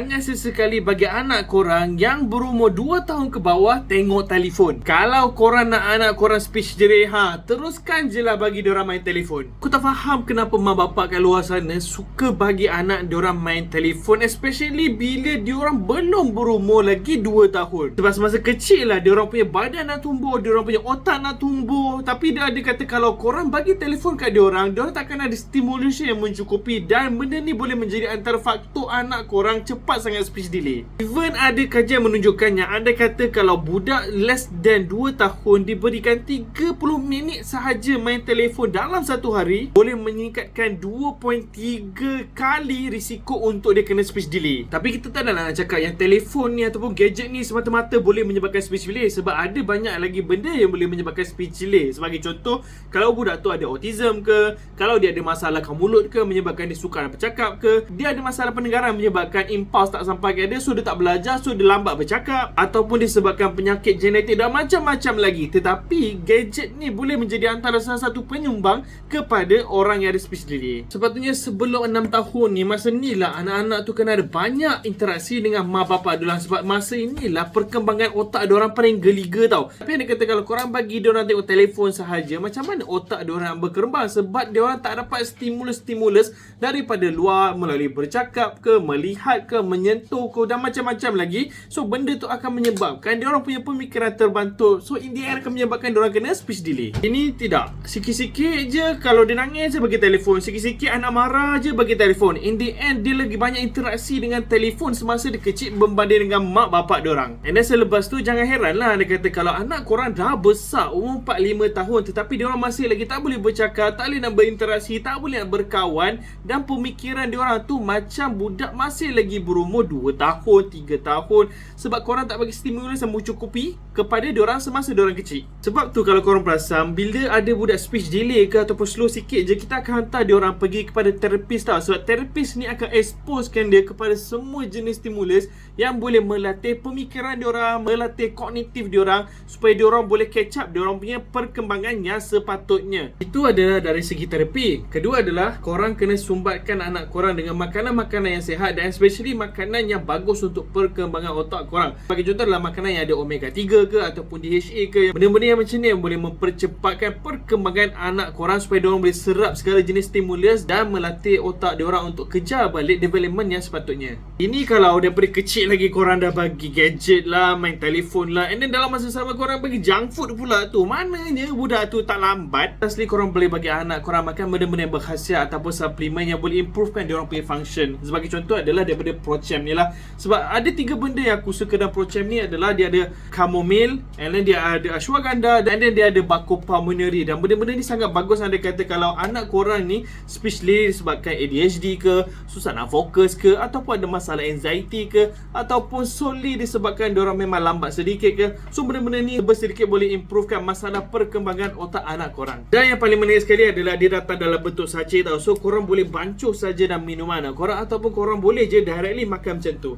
jangan sesekali bagi anak korang yang berumur 2 tahun ke bawah tengok telefon. Kalau korang nak anak korang speech jerit, ha, teruskan je lah bagi diorang main telefon. Aku tak faham kenapa mak bapak kat luar sana suka bagi anak diorang main telefon especially bila diorang belum berumur lagi 2 tahun. Sebab semasa kecil lah diorang punya badan nak tumbuh, diorang punya otak nak tumbuh. Tapi dia ada kata kalau korang bagi telefon kat diorang, diorang takkan ada stimulation yang mencukupi dan benda ni boleh menjadi antara faktor anak korang cepat sangat speech delay. Even ada kajian menunjukkan yang anda kata kalau budak less than 2 tahun diberikan 30 minit sahaja main telefon dalam satu hari boleh meningkatkan 2.3 kali risiko untuk dia kena speech delay. Tapi kita tak nak nak cakap yang telefon ni ataupun gadget ni semata-mata boleh menyebabkan speech delay sebab ada banyak lagi benda yang boleh menyebabkan speech delay. Sebagai contoh, kalau budak tu ada autism ke, kalau dia ada masalah kat mulut ke menyebabkan dia sukar bercakap ke, dia ada masalah pendengaran menyebabkan impuls tak sampai ke dia so dia tak belajar so dia lambat bercakap ataupun disebabkan penyakit genetik dan macam-macam lagi. Tetapi gadget ni boleh menjadi antara salah satu penyumbang kepada orang yang ada speech delay. Sepatutnya sebelum 6 tahun ni masa ni lah anak-anak tu kena ada banyak interaksi dengan mak bapak diorang sebab masa inilah perkembangan otak diorang paling geliga tau. Tapi ada kata kalau korang bagi diorang tengok telefon sahaja macam mana otak diorang berkembang sebab diorang tak dapat stimulus-stimulus daripada luar melalui bercakap ke, melihat ke, menyentuh ke dan macam-macam lagi. So benda tu akan menyebabkan diorang punya pemikiran terbantuk. So in the end akan menyebabkan diorang kena speech delay. Ini tidak. Sikit-sikit je kalau dia nangis je bagi telefon. Sikit-sikit anak marah je bagi telefon. In the end dia lagi banyak interaksi dengan telefon semasa dia kecil berbanding dengan mak bapak diorang. And then selepas tu jangan heran lah dia kata kalau anak korang dah besar umur 4-5 tahun tetapi diorang masih lagi tak boleh bercakap, tak boleh nak berinteraksi, tak boleh nak berkawan dan pemikiran diorang tu macam budak masih lagi berumur 2 tahun, 3 tahun sebab korang tak bagi stimulus yang mencukupi kepada diorang semasa diorang kecil. Sebab tu kalau korang perasan bila ada budak speech delay ke ataupun slow sikit je kita akan hantar diorang pergi kepada terapis tau sebab terapis ni akan exposekan dia kepada semua jenis stimulus yang boleh melatih pemikiran diorang, melatih kognitif diorang supaya diorang boleh catch up diorang punya perkembangan yang sepatutnya. Itu adalah dari segi terapi. Kedua adalah korang kena sumbatkan anak korang dengan makanan-makanan yang sihat dan especially makanan yang bagus untuk perkembangan otak korang. Bagi contoh adalah makanan yang ada omega 3 ke ataupun DHA ke. Benda-benda yang macam ni yang boleh mempercepatkan perkembangan anak korang supaya diorang boleh serap segala jenis stimulus dan melatih otak diorang untuk kejar balik development yang sepatutnya. Ini kalau daripada kecil lagi korang dah bagi gadget lah, main telefon lah and then dalam masa sama korang bagi junk food pula tu. Mananya budak tu tak lambat. Asli korang boleh bagi anak korang makan benda-benda yang berkhasiat ataupun suplemen yang boleh improvekan diorang punya function. Sebagai contoh adalah daripada Prochem ni lah. Sebab ada tiga benda yang aku suka dalam Prochem ni adalah dia ada chamomile and then dia ada ashwagandha dan then dia ada bacopamoneri dan benda-benda ni sangat bagus anda kata kalau anak korang ni speech delay disebabkan ADHD ke, susah nak fokus ke ataupun ada masalah anxiety ke ataupun solely disebabkan diorang memang lambat sedikit ke. So benda-benda ni bersedikit boleh improvekan masalah perkembangan otak anak korang. Dan yang paling menarik sekali adalah dia datang dalam bentuk sachet tau. So korang boleh bancuh saja dalam minuman korang ataupun korang boleh je directly makan macam tu.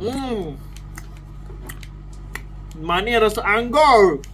Hmm. Manis rasa anggur.